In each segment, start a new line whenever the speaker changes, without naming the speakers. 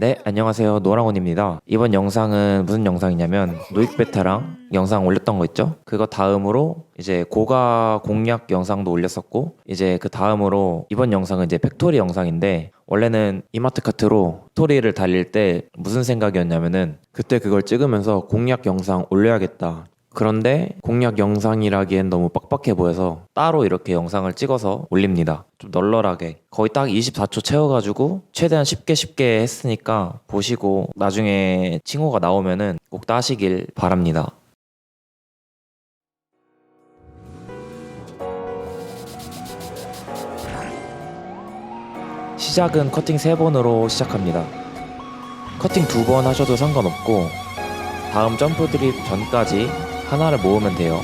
네, 안녕하세요. 노랑원입니다. 이번 영상은 무슨 영상이냐면 노익 베타랑 영상 올렸던 거 있죠? 그거 다음으로 이제 고가 공략 영상도 올렸었고 이제 그 다음으로 이번 영상은 이제 팩토리 영상인데 원래는 이마트 카트로 스토리를 달릴 때 무슨 생각이었냐면은 그때 그걸 찍으면서 공략 영상 올려야겠다. 그런데 공략 영상이라기엔 너무 빡빡해 보여서 따로 이렇게 영상을 찍어서 올립니다. 좀 널널하게. 거의 딱 24초 채워가지고 최대한 쉽게 쉽게 했으니까 보시고 나중에 칭호가 나오면은 꼭 따시길 바랍니다. 시작은 커팅 3번으로 시작합니다. 커팅 2번 하셔도 상관없고 다음 점프 드립 전까지 하나를 모으면 돼요.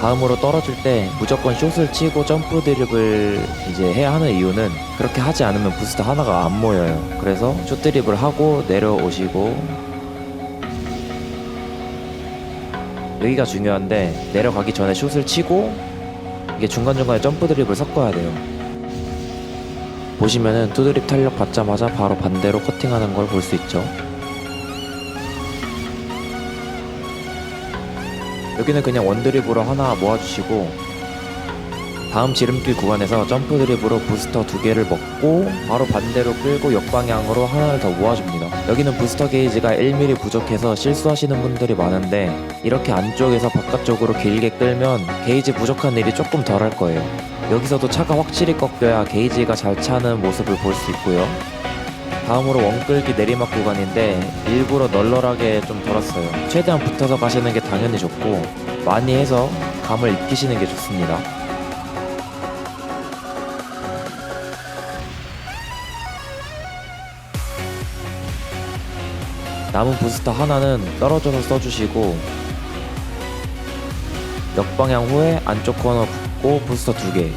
다음으로 떨어질 때 무조건 숏을 치고 점프 드립을 이제 해야 하는 이유는 그렇게 하지 않으면 부스터 하나가 안 모여요. 그래서 숏 드립을 하고 내려오시고 여기가 중요한데 내려가기 전에 숏을 치고 이게 중간중간에 점프 드립을 섞어야 돼요. 보시면은 투드립 탄력 받자마자 바로 반대로 커팅하는 걸 볼 수 있죠. 여기는 그냥 원드립으로 하나 모아주시고 다음 지름길 구간에서 점프 드립으로 부스터 두 개를 먹고 바로 반대로 끌고 역방향으로 하나를 더 모아줍니다. 여기는 부스터 게이지가 1mm 부족해서 실수하시는 분들이 많은데 이렇게 안쪽에서 바깥쪽으로 길게 끌면 게이지 부족한 일이 조금 덜 할 거예요. 여기서도 차가 확실히 꺾여야 게이지가 잘 차는 모습을 볼 수 있고요. 다음으로 원끌기 내리막 구간인데 일부러 널널하게 좀 돌았어요. 최대한 붙어서 가시는 게 당연히 좋고 많이 해서 감을 익히시는 게 좋습니다. 남은 부스터 하나는 떨어져서 써주시고 역방향 후에 안쪽 코너 붙고 부스터 두 개.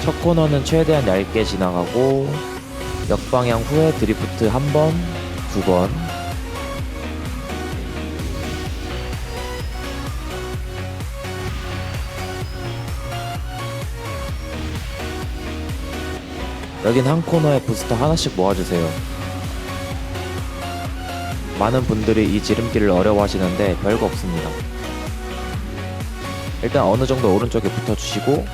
첫 코너는 최대한 얇게 지나가고 역방향 후에 드리프트 한 번, 두 번. 여긴 한 코너에 부스터 하나씩 모아주세요. 많은 분들이 이 지름길을 어려워하시는데 별거 없습니다. 일단 어느 정도 오른쪽에 붙어주시고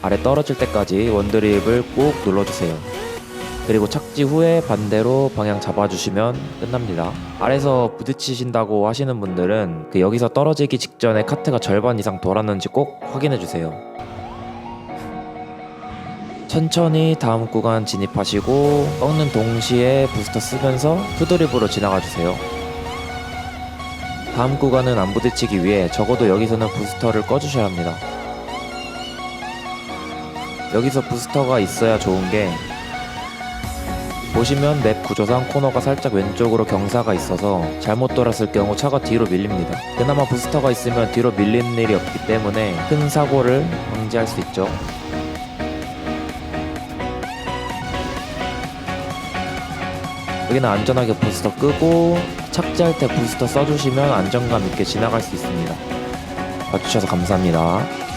아래 떨어질 때까지 원드립을 꾹 눌러주세요. 그리고 착지 후에 반대로 방향 잡아주시면 끝납니다. 아래서 부딪히신다고 하시는 분들은 그 여기서 떨어지기 직전에 카트가 절반 이상 돌았는지 꼭 확인해주세요. 천천히 다음 구간 진입하시고 꺾는 동시에 부스터 쓰면서 투드립으로 지나가주세요. 다음 구간은 안 부딪히기 위해 적어도 여기서는 부스터를 꺼주셔야 합니다. 여기서 부스터가 있어야 좋은 게 보시면 맵 구조상 코너가 살짝 왼쪽으로 경사가 있어서 잘못 돌았을 경우 차가 뒤로 밀립니다. 그나마 부스터가 있으면 뒤로 밀리는 일이 없기 때문에 큰 사고를 방지할 수 있죠. 여기는 안전하게 부스터 끄고 착지할 때 부스터 써주시면 안정감 있게 지나갈 수 있습니다. 봐주셔서 감사합니다.